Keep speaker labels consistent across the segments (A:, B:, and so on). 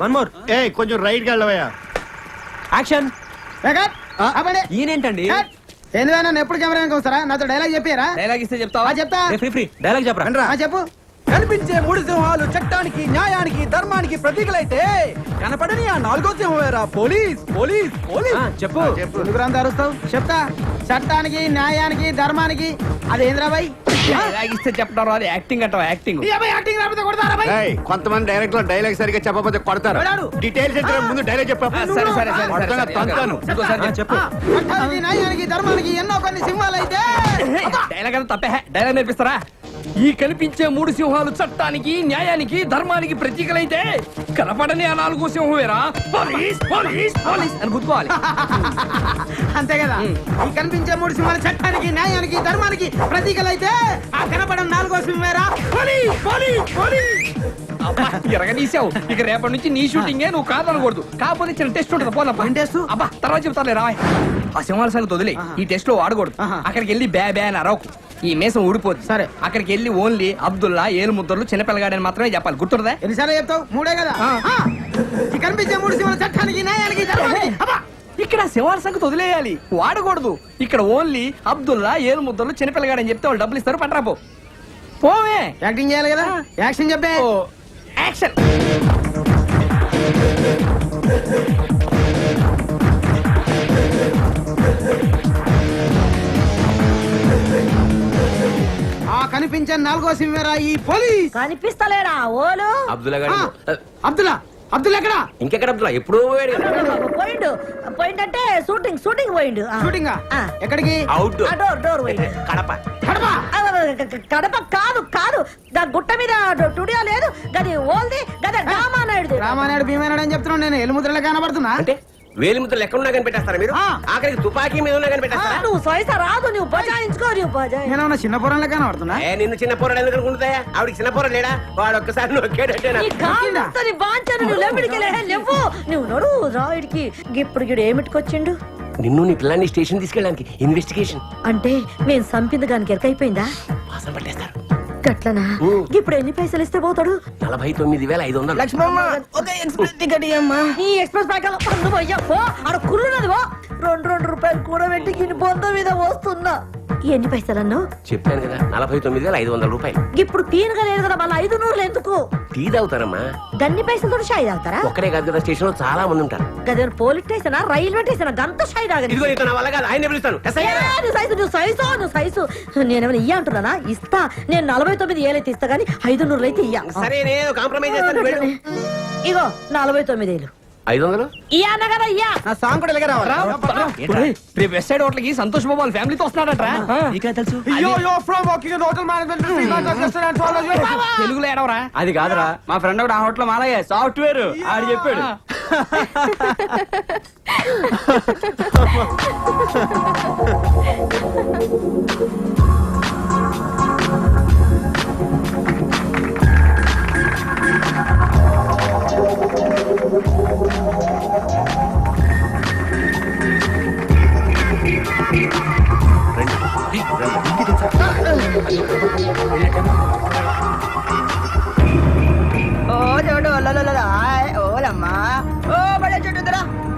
A: One more
B: ఏ కొంచెం right వెళ్ళవయ్యా.
A: Action. ఈయనేంటండి?
C: నన్ను ఎప్పుడు కెమెరా వస్తారా? నాతో డైలాగ్ చెప్పారా?
D: డైలాగ్ ఇస్తే చెప్తావా?
C: చెప్తా.
A: ఫ్రీ ఫ్రీ డైలాగ్ చెప్పరా?
C: ఆ, చెప్పు.
D: కనిపించే మూడు సింహాలు చట్టానికి న్యాయానికి ధర్మానికి ప్రతీకలైతే కనపడని ఆ నాలుగో సింహం వేరా? Police police police.
A: ఆ, చెప్పు.
C: ఎందుకురంత అరుస్తావు? చెప్తా. చట్టానికి న్యాయానికి ధర్మానికి అదేంద్రా బాయ్
D: డైలాగ్ ఇస్తే చెప్పడం రాదు. యాక్టింగ్ అంటావా? యాక్టింగ్.
C: యాక్టింగ్ రాకపోతే కొడతారా బాయ్
B: ఏయ్, కొంతమంది డైరెక్టర్ డైలాగ్ సరిగ్గా చెప్పకపోతే కొడతారు.
C: ఎవడాడు?
B: డీటెయిల్స్ ఇచ్చిన ముందు డైలాగ్ చెప్పు.
D: సరే సరే సరే సరే
B: కొడతాను, తంతాను.
D: ఇంకోసారి
A: ఆ, చెప్పు.
C: చట్టానికి న్యాయానికి ధర్మానికి ఎన్నో కొన్ని సింహాలు అయితే
D: డైలాగ్ అంతా తప్పే. డైలాగ్ నేర్పిస్తారా? ఈ కనిపించే మూడు సింహాలు చట్టానికి న్యాయానికి ధర్మానికి ప్రతీకలైతే కనపడని ఆ నాలుగో సింహం వేరా? పోలీస్ పోలీస్ పోలీస్ అని గుర్తుకోవాలి
C: అంతే కదా? ఈ కనిపించే మూడు సింహాలు చట్టానికి న్యాయానికి ధర్మానికి ప్రతీకలు అయితే ఆ కనపడం నాలుగో సింహేరా పోలీస్ పోలీస్ పోలీస్.
D: అబ్బా, ఎరగదీసావు ఇక రేపటి నుంచి నీ షూటింగే నువ్వు కాదనకూడదు. కాకపోతే చిన్న టెస్ట్ ఉంటుంది పోనప్పా
C: టెస్ట్?
D: అబ్బా తర్వాత చెప్తానులే రా ఆ సింహాల సంగతి వదిలే. ఈ టెస్ట్లో వాడకూడదు. అక్కడికి వెళ్ళి బ్యా బ్యా అని అరవకు. ఈ మేసం ఊడిపోద్ది.
C: సరే.
D: అక్కడికి వెళ్ళి ఓన్లీ అబ్దుల్లా ఏలు ముద్దర్లు చిన్నపిల్లగాడని మాత్రమే చెప్పాలి. గుర్తుందా
C: ఎన్నిసార్లు చెప్తావు? మూడే కదా? కనిపించే మూడు సింహాలు చట్టానికి న్యాయానికి
D: ఇక్కడ సంగతి వదిలేయాలి. వాడకూడదు. ఇక్కడ ఓన్లీ అబ్దుల్లా ఏలు ముద్దర్లు చిన్నపిల్లగాడని చెప్తే వాళ్ళు డబ్బులు ఇస్తారు. పట్టరాపో పోవే.
C: యాక్టింగ్ చేయాలి కదా? యాక్షన్ చెప్పే.
D: ఓ యాక్షన్.
C: ఆ కనిపించే నాలుగో సింహేరా ఈ పోలీస్.
E: కనిపిస్తలేడా ఓలు?
F: అబ్దుల్లా. గారు
C: అబ్దుల్లా అబ్దుల్ ఎక్కడా?
F: ఇంకెక్కడ అబ్దుల్లా? ఎప్పుడో పోయాడు. కదా.
E: పోయిండు పోయిండు. అంటే షూటింగ్ షూటింగ్ పోయిండు. ఆ.
C: షూటింగ్?
E: ఆ.
C: ఎక్కడికి?
F: అవుట్.
E: ఆ, డోర్ డోర్ పోయిండు.
F: కడప.
C: కడప?
E: ఆ, క- క- కడప కాదు కాదు. దా గుట్ట మీద టుడియో లేదు. గది ఓల్ది గద డ్రామా నాయుడు
C: రామానాయుడు భీమానాయుడు అని చెప్తున్నాను నేను ఎలుముద్రలో కనబడుతున్నా.
F: అంటే? వేలి ముద్దలు ఎక్కడ ఉన్నా కనిపెట్టేస్తారా మీరు?
C: ఆ.
F: ఆఖరికి తుపాకీ మీద ఉన్నా కనిపెట్టేస్తారా?
E: నువ్వు సైస రాదు నువ్వు బజాయించుకో నువ్వు బజాయి.
C: నేనేమన్నా చిన్న పొరంలో కనబడుతున్నా?
F: ఏ నిన్ను చిన్న పోరాడు ఎందుకు అనుకుంటాయా ఆవిడకి చిన్న పోరాడు లేడా? వాడు ఒక్కసారి నొక్కాడంటే
E: బాంచను నువ్వు లెమ్మిడికి లేవు నువ్వు నడు రాయుడికి. ఇప్పుడు గిడు ఏమిటికొచ్చిండు
F: నిన్ను నీ పిల్లాన్ని స్టేషన్ తీసుకెళ్ళడానికి ఇన్వెస్టిగేషన్
E: అంటే మేము సంపింది గానికి ఎరకైపోయిందా
F: వాసన పట్టేస్తారు.
E: గట్లనా. ఇప్పుడు ఎన్ని పైసలు ఇస్తే పోతాడు?
F: నలభై తొమ్మిది వేల ఐదు వందలు.
D: లక్ష్మమ్మ. ఒక ఎక్స్ప్రెస్ టికెట్ ఇయ్యమ్మా.
E: ఈ ఎక్స్ప్రెస్ బ్యాంక్ నువ్వు అయ్యా పో. ఆడ కుర్రున్నది పో. రెండు రెండు రూపాయలు కూడా పెట్టి గిన్ని బొంద మీద వస్తున్నా ఎన్ని పైసలన్ను?
F: చెప్పాను కదా నలభై తొమ్మిది వేల ఐదు వందల రూపాయలు.
E: ఇప్పుడు తీనుగా లేదు కదా మళ్ళీ ఐదు నూరులు ఎందుకు?
F: టీ తాగుతారమ్మా.
E: గన్ని పైసలతో షాయి తాగుతారా?
F: ఒక్కడే కాదు కదా స్టేషన్లో చాలా మంది ఉంటారు.
E: గదే పోలీస్ స్టేషన్ రైల్వే స్టేషన్? గంత షాయి తాగని
F: ఇదిగో ఇతను నా వల్ల కాదు ఆయన పిలుస్తాను. ఎస్ఐ గారు.
E: నువ్వు సైజు నువ్వు సైజు నువ్వు సైజు. నేనేమైనా ఇయ్య అంటున్నానా? ఇస్తా. నేను నలభై తొమ్మిది ఏలైతే ఇస్తా గానీ ఐదు నూరులు అయితే ఇయ్య.
F: సరే నేను కాంప్రమైజ్ చేస్తాను వెళ్ళు.
E: ఇగో నలభై తొమ్మిది ఏళ్ళు
F: ఐదు వందలు
E: ఇయ్య అన్న కదా ఇయ్య.
C: నా సాంగ్ కూడా ఇలాగే రావాలా.
D: ఒరేయ్, రేపు వెస్ట్ సైడ్ హోటల్కి సంతోష్ బాబు వాళ్ళ ఫ్యామిలీతో వస్తున్నాడట
A: నీకే తెలుసు?
C: Yo yo from working in hotel management
D: తెలుగులో ఏడవరా?
A: అది కాదురా. మా ఫ్రెండ్ ఒకటి ఆ హోటల్ మాలయ్య సాఫ్ట్వేర్ ఆడు చెప్పాడు.
C: ఓ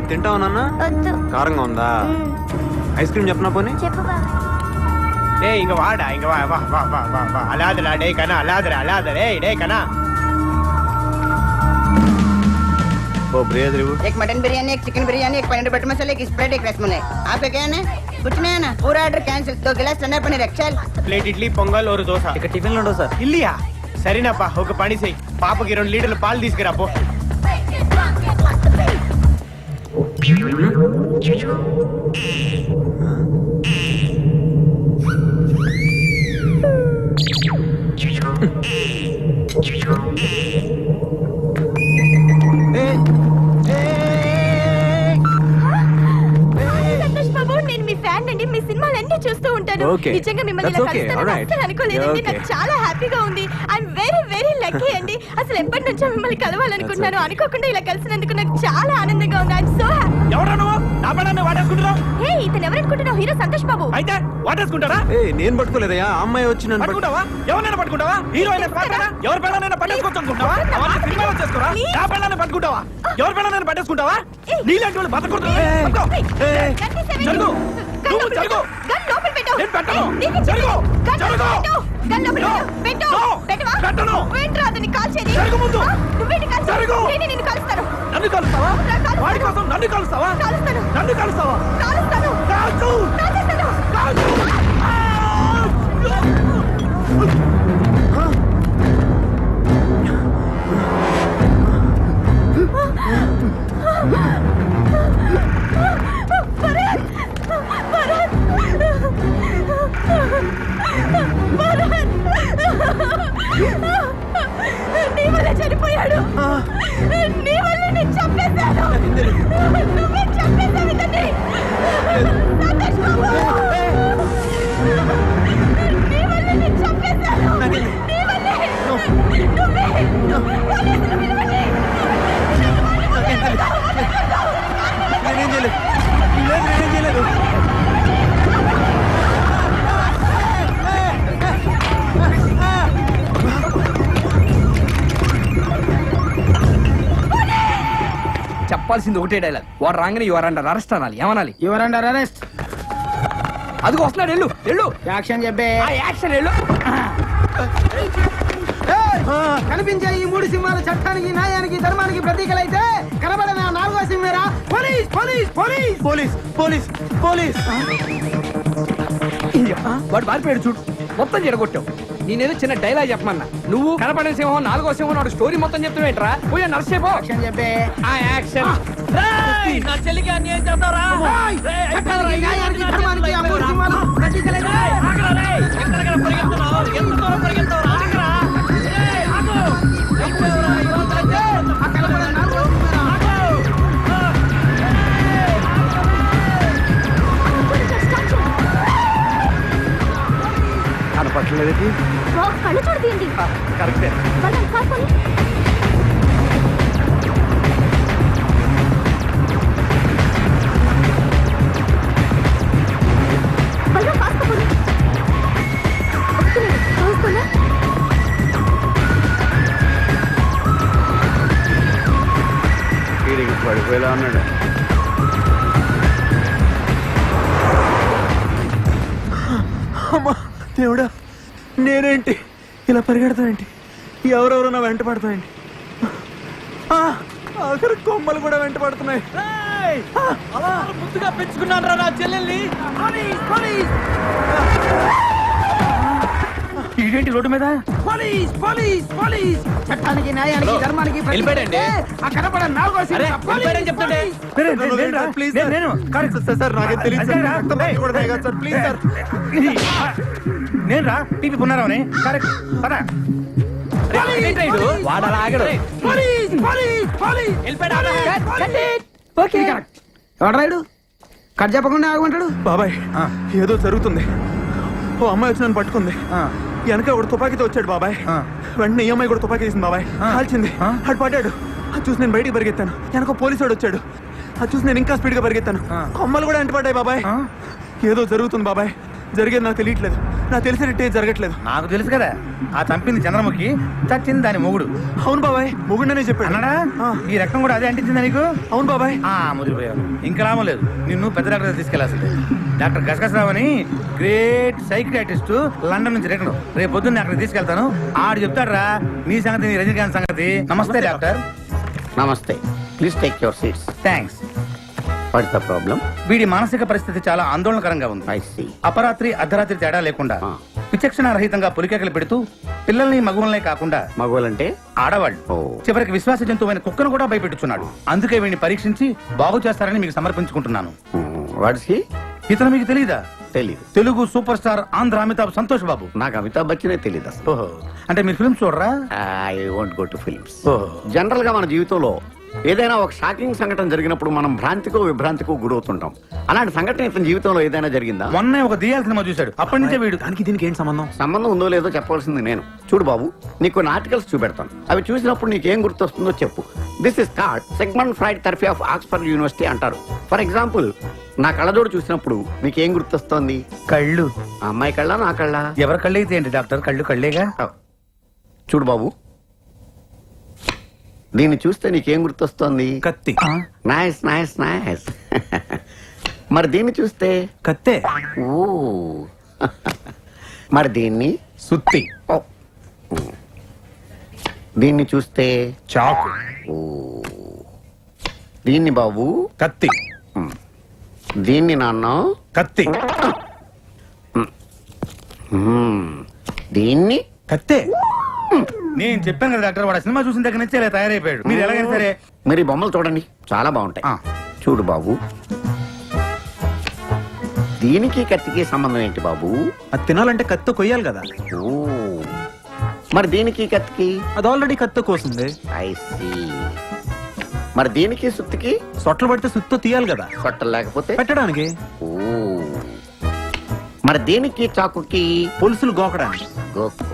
A: తింటావు నాన్న? కారంగా ఉందా? ఐస్ క్రీమ్ చెప్పనా పోనీ?
B: ఏ ఇంక వాడా ఇంక వా వా వా వా వా వా. అలాదరా డే కనా అలాదరా అలాదరే డే కనా ఓ బ్రేదర్ ఇవ్వు
G: एक मटन बिरयानी एक चिकन बिरयानी एक पनीर बटर मसाला एक स्प्रेड एक रसमलाई आपका क्या है कुछ नहीं है ना पूरा ऑर्डर कैंसिल दो गिलास ठंडा पनीर एक्सेल
B: ప్లేట్ ఇడ్లీ పొంగల్ ఒక దోశ
A: ఇక్కడ టిఫిన్లు ఉండవు సార్
B: ఇల్లియా సరేనప్పా ఒక పని చెయ్యి పాపకి రెండు లీటర్ల పాలు తీసుకురా పో
H: అన్ని చూస్తూ ఉంటాను.
A: Okay.
H: నిజంగా మిమ్మల్ని
A: That's
H: ఇలా
A: okay.
H: కలుస్తానని
A: Alright.
H: అస్సలు అనుకోలేదండి.
A: Yeah, okay.
H: నాకు చాలా హ్యాపీగా ఉంది. ఐఎమ్ వెరీ వెరీ లక్కీ అండి. అసలు ఎప్పటి నుంచో మిమ్మల్ని కలవాలనుకుంటున్నాను. అనుకోకుండా ఇలా కలిసినందుకు నాకు చాలా ఆనందంగా ఉంది. ఐఎమ్ సో హ్యాపీ
D: ఎవరా నువ్వు? నా పడాన్ని వాడేసుకుంటున్నావు
H: హే ఇతను ఎవరనుకుంటున్నావు హీరో సంతోష్ బాబు.
D: అయితే వాడేసుకుంటారా
A: ఏ నేను పట్టుకోలేదయ్యా. ఆ అమ్మాయి వచ్చి నన్ను పట్టు-
D: పట్టుకుంటావా? ఎవరైనా పట్టుకుంటావా? హీరోయిన్ ఎవరి పిల్లలైనా పట్టేసుకోవచ్చు అనుకుంటావా అవన్నీ సినిమాలో చేసుకోరా నా పిల్లల్ని పట్టుకుంటావా? ఎవరి పిల్లలైనా పట్టేసుకుంటావా? నీలాంటి వాళ్ళు బతకూడదు. పట్టుకో. ఏయ్, జరుగు. నువ్వు జరుగు.
H: గన్ లోపల పెట్టు
D: నేను పెట్టను. జరుగు. జరుగు.
H: లోపల పెట్టు. గన్ లోపల
D: నో.
H: పెట్టు. పెట్టు.
D: నో.
H: పెట్టవా?
D: పెట్టను.
H: నువ్వేంట్రా అతన్ని కాల్చేది?
D: జరుగు ముందు.
H: నువ్వేంటి కాల్చేది?
D: జరుగు.
H: నేనే నిన్ను కాలుస్తాను.
D: నన్ను కలుస్తావా. వాడి కోసం నన్ను కలుస్తావా
H: కాలుస్తాను.
D: నన్ను కలుస్తావా
H: కాలుస్తాను.
D: కాల్చు
H: కాల్చేస్తాను.
D: కాల్చు
H: నీ వల్ల చనిపోయాడు. నీ వల్ల నేను చంపేశాను. నువ్వే చంపేశావు ఇతన్ని.
D: చెప్పాల్సింది ఒకటే డైలాగ్ వాడు రాగానే యువర్ అండర్ అరెస్ట్ అనాలి. ఏమనాలి?
C: యువర్ అండర్ అరెస్ట్
D: అదిగో వస్తున్నాడు వెళ్ళు వెళ్ళు.
C: యాక్షన్ చెప్పే.
D: ఆ యాక్షన్ వెళ్ళు.
C: ఏయ్! కనిపించే ఈ మూడు సింహాలు చట్టానికి న్యాయానికి ధర్మానికి ప్రతీకలైతే కనబడని నాలుగో సింహేరా? Police police police.
A: Police police police.
D: వాడు పారిపోయాడు చూడు. మొత్తం చెడగొట్టావు. నేనేదో చిన్న డైలాగ్ చెప్పమన్నా. నువ్వు కనపడిన సింహం నాలుగో సింహం నాడు స్టోరీ మొత్తం చెప్తున్నావేంట్రా పోయా నర్సేపో
C: యాక్షన్ చెప్పే.
D: ఆ యాక్షన్ నా చెల్లికి అన్యాయం చేస్తారా
A: కనపట్లేదేంటి
H: కళ్ళు చూడు తీయండి
A: కరెక్టే. పడిపోయేలా ఉన్నాడు. అమ్మా దేవుడా. నేనేంటి? ఇలా పరిగెడతావేంటి? ఎవరెవరో నా వెంట పడతావేంటి? ఆఖరి కొమ్మలు కూడా వెంట పడుతున్నాయి.
D: ముద్దుగా పెంచుకున్నాను రా నా చెల్లెల్ని. ఇదేంటి రోడ్డు మీద?
C: Police police police. చట్టానికి న్యాయానికి ధర్మానికి
D: వెళ్ళిపోయాడండి.
C: ఆ నాలుగో
D: అరే, వెళ్ళిపోయాడని చెప్తుంటే.
B: నేను రా టీపీ పున్నారావుని కరెక్ట్. పదా.
D: వాడు అలా ఆగడు.
C: Police police police.
D: ఓకే.
C: ఎవడ్రాయుడు కట్ చెప్పకుండా ఆగమంటాడు?
A: బాబాయ్ ఏదో జరుగుతుంది. ఓ అమ్మాయి వచ్చి నన్ను పట్టుకుంది. వెనక ఒకడు తుపాకీతో వచ్చాడు బాబాయ్. వెంటనే ఈ అమ్మాయి కూడా తుపాకీ తీసింది బాబాయ్. కాల్చింది. అటు పడ్డాడు. అది చూసి నేను బయటికి పరిగెత్తాను. వెనక పోలీసు వాడు వచ్చాడు. అది చూసి నేను ఇంకా స్పీడ్గా పరిగెత్తాను కొమ్మలు కూడా అంటపడ్డాయి బాబాయ్. ఏదో జరుగుతుంది బాబాయ్. జరిగేది నాకు తెలియట్లేదు. నాకు తెలిసినట్టే జరగట్లేదు.
B: నాకు తెలుసు కదా. ఆ చంపింది చంద్రముఖి చచ్చింది దాని మొగుడు.
A: అవును బాబాయ్ మొగుండనే చెప్పాడు.
B: అన్నాడా?
A: ఆ,
B: ఈ రకం కూడా అదే అంటించిందా నీకు?
A: అవును బాబాయ్.
B: ఆ ముదిరిపోయావు ఇంకా లాభం లేదు. నిన్ను పెద్ద డాక్టర్ తీసుకెళ్ళాల్సిందే డాక్టర్ గసగసరావు అని గ్రేట్ సైక్రియాటిస్ట్ లండన్ నుంచి రిటర్న్. రేపు పొద్దున్న అక్కడికి తీసుకెళ్తాను. ఆడు చెప్తాడ్రా నీ సంగతి నీ రజనీకాంత్ సంగతి. నమస్తే డాక్టర్.
F: నమస్తే. Please take your seats
B: thanks
F: what the problem
B: వీడి మానసిక పరిస్థితి చాలా ఆందోళనకరంగా ఉంది.
F: ఐ సీ
B: అపరాత్రి అర్ధరాత్రి తేడా లేకుండా. విచక్షణ రహితంగా పులికేకలు పెడుతూ పిల్లల్ని మగువల్నే కాకుండా
F: మగోలంటే
B: ఆడవాళ్ళు.
F: ఓ.
B: చివరికి విశ్వాస జంతువైన కుక్కను కూడా భయపెట్టుచున్నాడు. అందుకే వీడిని పరీక్షించి బాగు చేస్తారని మీకు సమర్పించుకుంటున్నాను.
F: హీ?
B: ఇతను మీకు తెలియదా
F: తెలీదు.
B: Telugu super star Andhra Amitabh Santosh Babu.
F: నాకు అమితాబ్ బచ్చనే తెలియదు అసలు.
B: ఓహో. అంటే మీరు ఫిల్మ్స్ చూడరా?
F: I want go to films
B: ఓహో.
F: జనరల్గా మన జీవితంలో
I: ఏదైనా ఒక షాకింగ్ సంఘటన జరిగినప్పుడు మనం భ్రాంతికో విభ్రాంతికో గురవుతుంటాం. అలాంటి సంఘటన ఇతని జీవితంలో ఏదైనా జరిగిందా?
B: మొన్నే ఒక దియాల సినిమా చూశాడు. అప్పటి నుంచే వీడు.
A: దానికి దీనికి ఏంటి సంబంధం?
I: సంబంధం ఉందో లేదో చెప్పవలసింది నేను. చూడు బాబు నీకు కొన్ని ఆర్టికల్స్ చూపెడతాను. అవి చూసినప్పుడు నీకేం గుర్తొస్తుందో చెప్పు. This is card segment Freud therapy of Oxford university అంటారు. ఫర్ ఎగ్జాంపుల్ నా కళ్ళజోడు చూసినప్పుడు నీకేం గుర్తొస్తోంది?
B: కళ్ళు.
I: ఆ అమ్మాయి కళ్ళ నా కళ్ళ?
B: ఎవరి కళ్ళు అయితే ఏంటి డాక్టర్? కళ్ళు కళ్ళేగా?
I: చూడు బాబు దీన్ని చూస్తే నీకేం గుర్తొస్తోంది?
A: కత్తి.
I: నైస్ నైస్ నైస్ మరి దీన్ని చూస్తే?
A: కత్తే.
I: ఓ మరి దీన్ని?
A: సుత్తి.
I: దీన్ని చూస్తే?
A: చాకు.
I: ఓ దీన్ని బాబు?
A: కత్తి.
I: దీన్ని నాన్న?
A: కత్తి.
I: దీన్ని?
A: కత్తే.
B: నేను చెప్పాను కదా డాక్టర్ వాడు ఆ సినిమా చూసిన దగ్గర నుంచి ఇలా తయారైపోయాడు. మీరు ఎలాగైనా సరే
I: మీరు ఈ బొమ్మలు చూడండి. చాలా బాగుంటాయి.
B: ఆ.
I: చూడు బాబు. దీనికి కత్తికి సంబంధం ఏంటి బాబు?
A: అది తినాలంటే కత్తి కొయ్యాలి కదా.
I: ఓ. మరి దీనికి కత్తికి?
A: అది ఆల్రెడీ కత్తి కోసింది.
I: ఐ సీ మరి దీనికి సుత్తికి?
A: సొట్టలు పడితే సుత్తో తీయాలి కదా.
I: కొట్టలు లేకపోతే?
A: పెట్టడానికి.
I: ఓ. మరి దీనికి చాకుకి?
A: పులుసులు గోకడానికి.
I: గోక్కో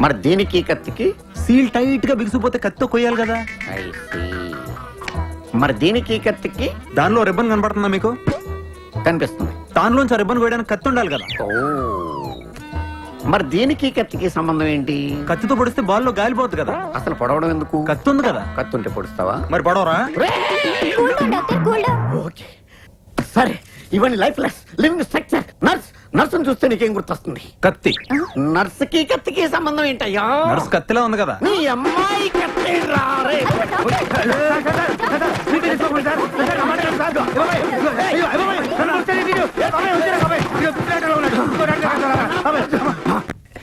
I: మరి దీనికి కత్తికి?
A: సీల్ టైట్గా బిగిసిపోతే కత్తితో కొయ్యాలి కదా.
I: I see. మరి దీనికి కత్తికి?
A: దానిలో రిబ్బన్ కనపడుతుందా మీకు?
I: కనిపిస్తుంది.
A: దానిలోంచి ఆ రిబ్బన్ కొయ్యడానికి కత్తి ఉండాలి కదా.
I: ఓ. మరి దీనికి కత్తికి సంబంధం ఏంటి?
A: కత్తితో పొడిస్తే బాల్లో గాలిపోతుంది కదా.
I: అసలు పొడవడం ఎందుకు?
A: కత్తి ఉంది కదా.
I: కత్తి ఉంటే పొడుస్తావా?
A: మరి పడవరా?
I: ఓకే. సరే ఇవన్నీ life less living structure nurse. నర్సును చూస్తే నీకేం గుర్తొస్తుంది
A: కత్తి
I: నర్సుకి కత్తికి సంబంధం ఏంటయ్యా
A: నర్స్ కత్తిలా ఉంది కదా
I: నీ అమ్మాయి కత్తి రారే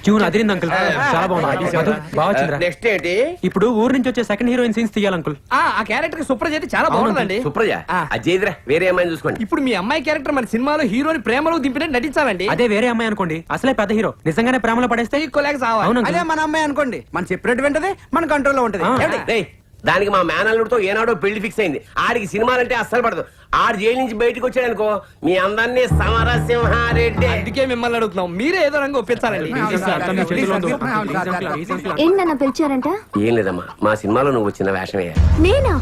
J: ట్యూన్ అదిరింది అంకుల్. చాలా బాగుంది. మధు, బాగా వచ్చిందిరా
F: నెక్స్ట్ ఏంటి?
J: ఇప్పుడు ఊరు నుంచి వచ్చే సెకండ్ హీరోయిన్ సీన్స్ తీయాలి అంకుల్.
D: ఆ ఆ క్యారెక్టర్ సుప్రజ అయితే చాలా బాగుందండి.
F: సుప్రజ.
D: ఆ.
F: అజయ్దిరా వేరే అమ్మాయిని చూసుకోండి.
D: ఇప్పుడు మీ అమ్మాయి క్యారెక్టర్ మన సినిమాలో హీరోని ప్రేమలో దింపినట్టు నటించాలండి.
J: అదే వేరే అమ్మాయి అనుకోండి. అసలే పెద్ద హీరో నిజంగానే ప్రేమలో పడేస్తే
D: కొలేక సావాలి
J: అవును uncle.
C: అదే మన అమ్మాయి అనుకోండి. మనం చెప్పినట్టు వింటది మన కంట్రోల్లో ఉంటది.
J: ఆ.
C: ఏమండి?
F: రేయ్, దానికి మా మేనల్లుడితో ఏనాడో పెళ్ళి ఫిక్స్ అయింది. ఆడికి సినిమాలంటే అస్సలు పడదు. ఆడు జైలు నుంచి బయటకు వచ్చాడు అనుకో మీ అందరినీ సమరసింహారెడ్డి.
D: అందుకే మిమ్మల్ని అడుగుతున్నాం. మీరే ఏదో రంగు ఒప్పించాలండి.
H: ఏంటన్నా పిలిచారంట?
F: ఏం లేదమ్మా. మా సినిమాలో నువ్వు వచ్చిన వేషమే.
H: నేనా?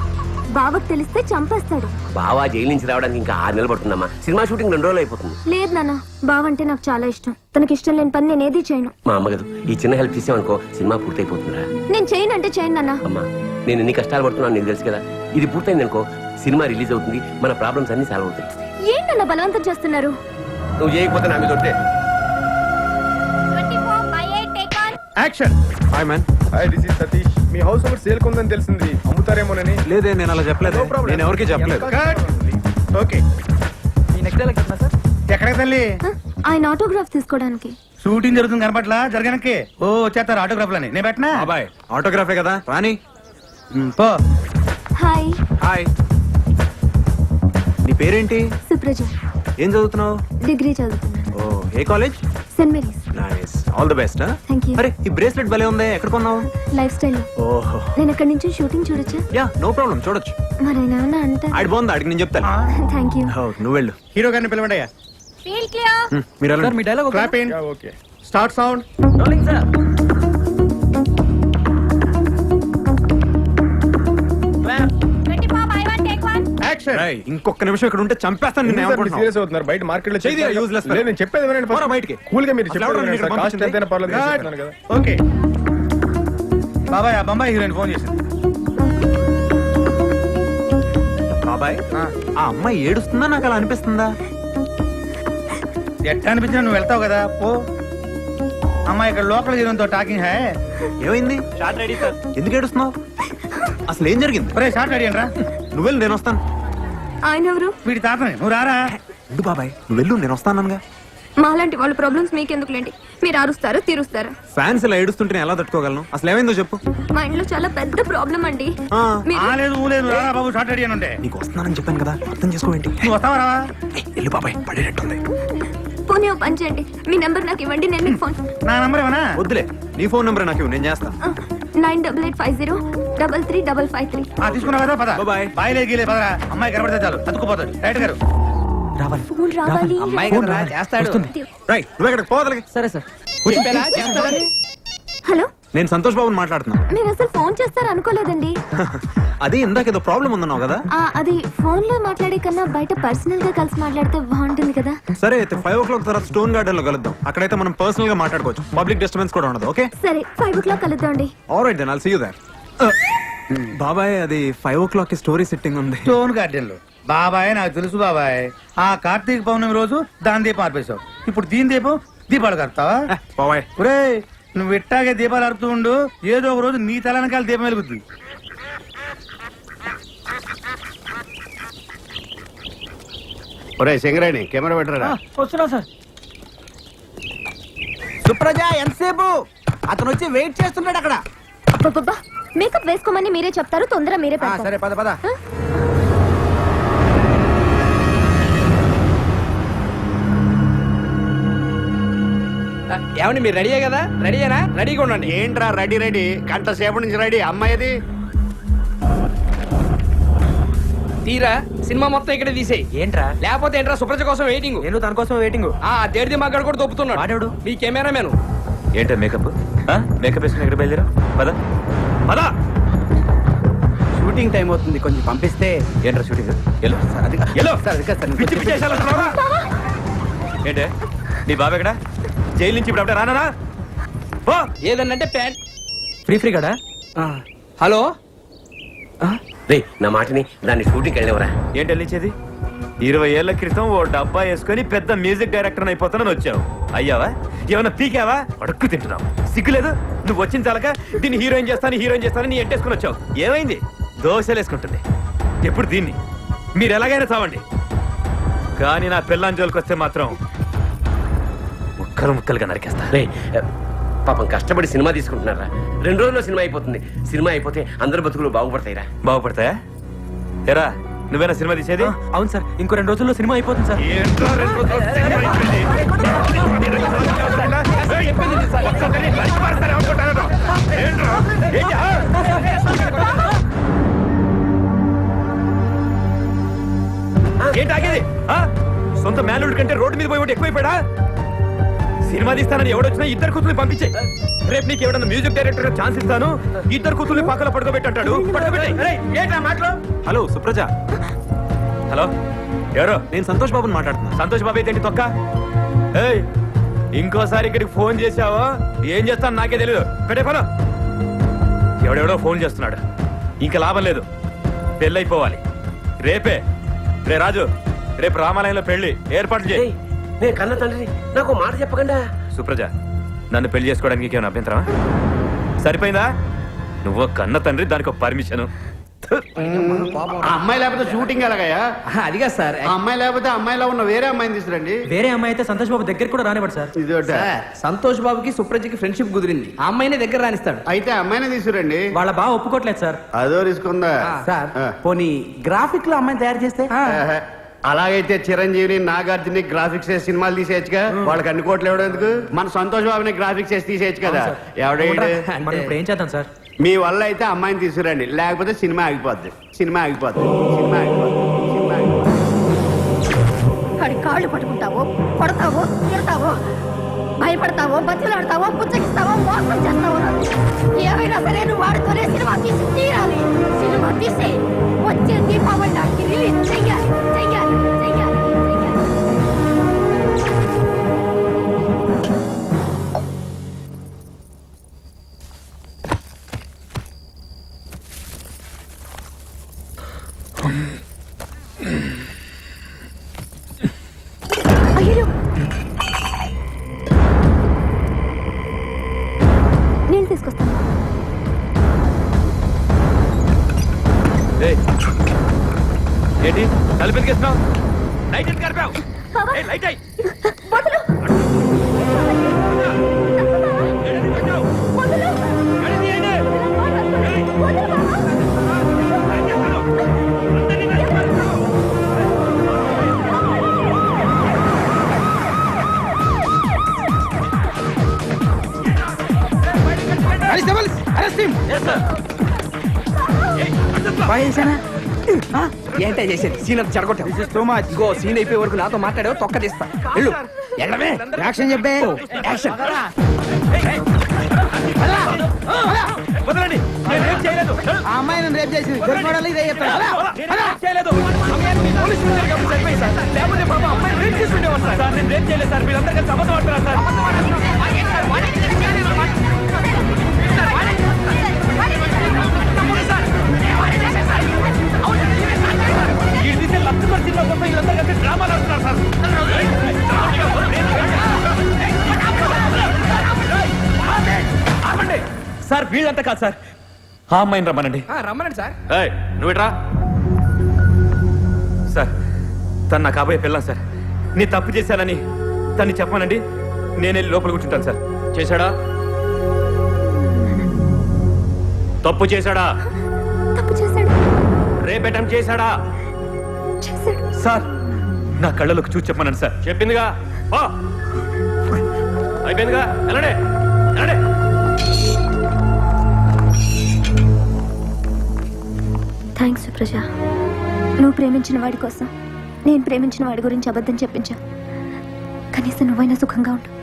H: బావకు తెలిస్తే చంపేస్తాడు.
F: బావా జైలు నుంచి రావడానికి ఇంకా ఆరు నెలలు పడుతుందమ్మా. సినిమా షూటింగ్ రెండు రోజులు అయిపోతుంది.
H: లేదు నాన్న బావంటే నాకు చాలా ఇష్టం. తనకి ఇష్టం లేని పని నేను ఏది చేయను.
F: మా అమ్మ కదా ఈ చిన్న హెల్ప్ చేసావనుకో సినిమా పూర్తయిపోతుందా
H: నేను చేయను అంటే చేయను నాన్న.
F: అమ్మా నేను ఎన్ని కష్టాలు పడుతున్నాను నీకు తెలుసు కదా. ఇది పూర్తయింది అనుకో సినిమా రిలీజ్ అవుతుంది మన ప్రాబ్లమ్స్ అన్ని సాల్వ్ అవుతాయి.
H: ఏంటన్నా బలవంతం చేస్తున్నారు?
F: నువ్వు చేయకపోతే నా మీద ఒట్టే.
B: Action
A: hi man
K: hi this is Satish me house ఒకటి సేల్ కొందని తెలిసింది. అమ్ముతారేమోనని.
A: లేదే నేను అలా చెప్పలేదు.
K: No problem.
A: నేను ఎవరికి చెప్పలేదు.
B: ఓకే ఎక్కడికి తల్లి?
H: ఆయన ఆటోగ్రాఫ్ తీసుకోవడానికి.
B: షూటింగ్ జరుగుతుంది కనపట్లా? జరగనక్కి? ఓ వచ్చేస్తారు ఆటోగ్రాఫ్లని నేను పెట్టనా?
A: బాబాయ్ ఆటోగ్రాఫే కదా? రాని
B: పో.
H: హాయ్
A: హాయ్ నీ పేరేంటి?
H: సుప్రజ.
A: ఏం చదువుతున్నావు?
H: డిగ్రీ చదువుతున్నాను.
A: ఓ ఏ college?
H: Saint Mary's
A: nice all the best
H: thank you
A: అరే ఈ బ్రేస్లెట్ భలే ఉంది. ఎక్కడ కొన్నావు?
H: లైఫ్ స్టైల్
A: ఓహో.
H: నేను ఎక్కడి నుంచి షూటింగ్ చూడొచ్చా?
A: యా నో ప్రాబ్లం చూడొచ్చు.
H: మరి ఆయన ఏమన్నా అంటే
A: ఆడి బాగుంది ఆడికి నేను చెప్తాను.
H: థ్యాంక్ యూ
A: ఓ, నువ్వు వెళ్ళు.
B: హీరో గారిని పిలవండి అయ్యా
A: హ్మ్, మీరు వెళ్ళండి.
J: మీ dialogue
B: clap in
K: okay
B: start sound action
A: రేయ్, ఇంకొక నిమిషం ఇక్కడ ఉంటే చంపేస్తాను నిన్ను ఏమనుకుంటున్నావు?
K: సీరియస్ అవుతున్నారు? బయట మార్కెట్లో
A: చేయి తీరా, useless fellow.
K: లేదు నేను చెప్పేది వినండి
A: పోరా బయటికి.
K: కూల్గా మీరు
A: అసలు
K: చెప్పేది
A: ఎవరు
K: వినండి సార్.
A: నిన్ను
K: కాస్ట్ ఎంతైనా పర్లేదు నేను
B: Cut.
K: చెప్తున్నాను కదా.
B: ఓకే బాబాయ్ ఆ బొంబాయి హీరోయిన్ ఫోన్ చేసింది.
A: బాబాయ్ ఆ. అమ్మాయి ఏడుస్తుందా? నాకు అలా అనిపిస్తుందా?
B: ఎట్లా అనిపించినా నువ్వు వెళ్తావు కదా పో. అమ్మాయి ఇక్కడ లోకల్ హీరోయిన్తో టాకింగ్ హై.
A: ఏమైంది? షార్ట్ రెడీ సార్ ఎందుకు ఏడుస్తున్నావు? అసలు ఏం జరిగింది?
B: ఒరే షార్ట్ అడిగాను రా
A: నువ్వు వెళ్ళు నేను వస్తాను.
H: ఆయన ఎవరు?
B: వీడి తాతని. నువ్వు రారా?
A: ఉండు బాబాయ్ నువ్వు వెళ్ళు నేను వస్తానగా
H: మాలాంటి వాళ్ళ ప్రాబ్లమ్స్ మీకెందుకులేండి? మీరు అరుస్తారు తీరుస్తారు?
A: ఫ్యాన్స్ ఇలా ఏడుస్తుంటే నేను ఎలా తట్టుకోగలను? అసలు ఏమైందో చెప్పు.
H: మా ఇంట్లో చాలా పెద్ద ప్రాబ్లం అండి.
A: ఆ,
H: మీరు
B: ఆ లేదు ఊ లేదు రారా బాబు షార్ట్ ఉంటే.
A: నీకు వస్తున్నానని చెప్పాను కదా అర్థం చేసుకోవేంటి
B: నువ్వు వస్తావా రావా?
A: ఏయ్, వెళ్ళు బాబాయ్ పడేటట్టుంది.
H: పోనీ ఓ పని చేయండి. మీ నెంబర్ నాకు ఇవ్వండి నేను మీకు ఫోన్
B: నా నంబర్ ఏమన్నా
A: వద్దులే నీ ఫోన్ నెంబర్ నాకు ఇవ్వు, నేను చేస్తా.
H: Nine double eight five zero double three double five three.
B: ఆ, తీసుకున్నావు కదా పద.
A: బాయ్.
B: బాయ్ గీలే పదరా. అమ్మాయి కనబడితే చాలు అతుకుపోతుంది రైట్ గారు.
L: రావాలి.
H: ఫోన్ రావాలి.
M: అమ్మాయి చేస్తాడు.
A: రైట్ నువ్వు ఎక్కడికి పోవాలి
D: సరే సార్?
H: హలో?
A: నేను సంతోష్ బాబుని మాట్లాడుతున్నా
H: మీరు అసలు ఫోన్ చేస్తారు అనుకోలేదండి.
A: అది ఇందాక ఏదో ప్రాబ్లం ఉందన్నావు కదా?
H: ఆ, అది ఫోన్లో మాట్లాడే కన్నా బయట పర్సనల్గా కలిసి మాట్లాడితే బాగుంటుంది కదా.
A: సరే అయితే ఫైవ్ ఓ క్లాక్ తర్వాత స్టోన్ గార్డెన్లో కలుద్దాం. అక్కడైతే మనం పర్సనల్గా మాట్లాడుకోవచ్చు. పబ్లిక్ డిస్టర్బెన్స్ కూడా ఉండదు ఓకే
H: సరే ఫైవ్ ఓ క్లాక్ కలుద్దామండి
A: alright then I'll see you there bye bye అది ఫైవ్ ఓ క్లాక్కి స్టోరీ సెట్టింగ్ ఉంది.
B: స్టోన్ గార్డెన్లో బాబాయ్ నాకు తెలుసు బాబాయ్. ఆ కార్తీక పౌర్ణమి రోజు దాని దీపం ఆర్పేశావు. ఇప్పుడు దీని దీపం దీపాలు కడతావా?
A: బాబాయ్.
B: ఒరే నువ్వు ఇట్టాగే దీపాలు అరుతూ ఉండు ఏదో ఒక రోజు నీ తలనకాల దీపం వెలుగుద్ది.
J: ఒరే సింగరేణి కెమెరా పెట్టరా?
M: వస్తున్నా సార్. సుప్రజ ఎంతసేపు? అతను వచ్చి వెయిట్ చేస్తున్నాడు అక్కడ.
H: అబ్బబ్బబ్బా మేకప్ వేసుకోమని మీరే చెప్తారు తొందర మీరే
M: ఆ,
H: పెడతారు
M: సరే పద పద.
D: ఆ, ఏమండి మీరు రెడీయే కదా? రెడీయేనా? రెడీగా ఉండండి.
J: ఏంట్రా రెడీ రెడీ? గంట సేపటి నుంచి రెడీ. అమ్మాయిది?
D: తీరా సినిమా మొత్తం ఇక్కడే తీసేయి.
L: ఏంట్రా?
D: లేకపోతే ఏంట్రా సుప్రజ కోసం వెయిటింగ్
L: నేను దాని కోసం వెయిటింగ్
D: ఆ దేడిది మగ్గాడు కూడా దొప్పుతున్నాడు
L: వాడెవడు?
D: మీ కెమెరామెన్
N: ఏంటో మేకప్ మేకప్ వేసుకుని ఎక్కడ బయలుదేరా పద. పద.
M: షూటింగ్ టైం అవుతుంది కొంచెం పంపిస్తే.
N: ఏంట్రా షూటింగ్ ఎల్లో. ఎల్లో. పిచ్చి పిచ్చి వేషాలు వేస్తున్నావా? ఏంటే? నీ బాబు ఎక్కడ? జైలు నుంచి ఇప్పుడు అప్పుడే రానా
D: ఏదన్నంటే ప్యాంట్
L: ఫ్రీ ఫ్రీ కదా?
D: హలో?
F: రే నా మాటని దాన్ని షూటింగ్ వెళ్ళేవరా
N: ఏంటి వెళ్ళించేది ఇరవై ఏళ్ళ క్రితం ఓ డబ్బా వేసుకొని పెద్ద మ్యూజిక్ డైరెక్టర్ అయిపోతానని వచ్చావు. అయ్యావా? ఏమన్నా పీకావా? అడుక్కు తింటున్నావు. సిగ్గులేదు? నువ్వు వచ్చిన చాలక దీన్ని హీరోయిన్ చేస్తాను హీరోయిన్ చేస్తాను నీ ఎంటేసుకుని వచ్చావు. ఏమైంది? దోశలు వేసుకుంటుంది. ఎప్పుడు దీన్ని? మీరు ఎలాగైనా చావండి. కానీ నా పిల్లని జోలికి వస్తే మాత్రం ముక్కలు ముక్కలుగా నరికేస్తా.
F: రే పాపం కష్టపడి సినిమా తీసుకుంటున్నారా? రెండు రోజుల్లో సినిమా అయిపోతుంది. సినిమా అయిపోతే అందరి బతుకులు బాగుపడతాయిరా.
N: బాగుపడతాయా? ఎరా నువ్వేనా సినిమా తీసేది?
L: అవును సార్. ఇంకో రెండు రోజుల్లో సినిమా అయిపోతుంది సార్?
N: ఏంటి? ఆగేది? ఆ? సొంత మేనల్డ్ కంటే రోడ్డు మీద పోయి ఒకటి ఎక్కువైపోయాడా? సినిమా తీస్తానని ఎవడొచ్చినా ఇద్దరు కూతుర్ని పంపించే. రేపు నీకు ఎవడన్నా మ్యూజిక్ డైరెక్టర్ ఛాన్స్ ఇస్తాను. ఇద్దరు కూతుర్ని పక్కన పడుకోబెట్టి. అంటాడు పడుకోబెట్టాయి
B: ఏంటా మాటలు?
A: హలో సుప్రజ.
N: హలో? ఎవరు?
A: నేను సంతోష్ బాబుని మాట్లాడుతున్నా.
N: సంతోష్ బాబు అయితే ఏంటి తొక్క? ఏయ్ ఇంకోసారి ఇక్కడికి ఫోన్ చేసావో ఏం చేస్తాను నాకే తెలియదు పెట్టే ఫోన్ ఎవడెవడో ఫోన్ చేస్తున్నాడు. ఇంకా లాభం లేదు. పెళ్ళైపోవాలి. రేపే. రే రాజు రేపు రామాలయంలో పెళ్ళి ఏర్పాట్లు చేయి.
F: నేను కన్న తండ్రి నాకు మాట చెప్పకుండా?
N: సుప్రజ నన్ను పెళ్ళి చేసుకోవడానికి నీకేమైనా అభ్యంతరమా? సరిపోయిందా? నువ్వు కన్న తండ్రి దానికి ఒక పర్మిషన్.
J: ఆ అమ్మాయి లేకపోతే షూటింగ్ ఎలాగయ్యా?
M: అదిగా సార్.
J: ఆ అమ్మాయి లేకపోతే అమ్మాయిలో ఉన్న వేరే అమ్మాయిని తీసుకురండి.
L: వేరే అమ్మాయి అయితే సంతోష్ బాబు దగ్గరికి కూడా రానివ్వడు సార్.
J: ఇది
M: సంతోష్ బాబుకి సుప్రజకి ఫ్రెండ్షిప్ కుదిరింది. ఆ అమ్మాయిని దగ్గర రానిస్తాడు.
J: అయితే అమ్మాయిని తీసుకురండి.
L: వాళ్ళ బావ ఒప్పుకోవట్లేదు సార్.
J: అదో రిస్క్ ఉందా?
M: సార్. పోనీ గ్రాఫిక్లో అమ్మాయిని తయారు చేస్తే.
J: అలాగైతే చిరంజీవిని నాగార్జుని గ్రాఫిక్స్ వేసి సినిమాలు తీసేయచ్చుగా? వాళ్ళకి అన్ని కోట్లు ఇవ్వడం ఎందుకు? మన సంతోష్ బాబుని గ్రాఫిక్స్ వేసి తీసేయచ్చు కదా? ఎవడైతే
L: మనం ఇప్పుడు ఏం చేద్దాం సార్?
J: మీ వల్ల అయితే అమ్మాయిని తీసుకురండి. లేకపోతే సినిమా ఆగిపోద్ది. సినిమా ఆగిపోద్ది. సినిమా ఆగిపోద్ది. సినిమా ఆగిపోద్ది.
E: వాడి కాళ్ళు పట్టుకుంటావో కొడతావో తిడతావో భయపడతావో బతిలాడతావో పుచ్చగిస్తావో మోసం చేస్తావో. ఏమైనా సరే నువ్వు వాడితోనే సినిమా తీసి తీరాలి. సినిమా తీసి వచ్చే దీపావళి నాటికి రిలీజ్ చెయ్యాలి.
N: ఏంటి? తలుపు ఎందుకేస్తున్నావు లైట్ ఎందుకు కరిపావు లైట్ అయ్యి
H: వదులు వదులు
D: బాగా చేశానా ఏంటే చేసేది? సీన్ అంతా చెడగొట్టావు. సో మచ్ ఇగో సీన్ అయిపోయే వరకు నాతో మాట్లాడావు తొక్క తీస్తా. వెళ్ళు. వెళ్ళమే
C: యాక్షన్ చెప్పే.
D: యాక్షన్
N: వదలండి నేను చేయలేదు.
C: ఆ అమ్మాయిని రేపు చేసింది. ఇదే చెప్తాను
N: నేను చేయలేదు. ఉన్నారు కాబట్టి సరిపోయింది సార్. లేకపోతే పాపం అమ్మాయిని రేప్ చేసి సార్. సార్, నేను రేప్ చేయలేదు సార్. సార్. సినిమా కోసం వీళ్ళందరూ కలిసి డ్రామాలు ఆడుతున్నారు సార్. సార్ వీళ్ళంతా కాదు సార్. ఆ అమ్మాయిని రమ్మనండి.
D: రమ్మనండి సార్.
N: నువ్వేట్రా సార్ తను నా కాబోయే పిల్లం సార్. నీ తప్పు చేశానని తన్ని చెప్పానండి నేను వెళ్ళి లోపల కూర్చుంటాను సార్. చేశాడా? తప్పు చేశాడా?
H: తప్పు చేశాడు.
N: రేపేటం చేశాడా?
H: చేశాడు
N: సార్ నా కళ్ళలోకి చూసి చెప్పమనండి సార్. చెప్పిందిగా. అయిపోయిందిగా? వెళ్ళండి. వెళ్ళండి.
H: థ్యాంక్స్ సుప్రజ నువ్వు ప్రేమించిన వాడి కోసం నేను ప్రేమించిన వాడి గురించి అబద్ధం చెప్పించా. కనీసం నువ్వైనా సుఖంగా ఉండు.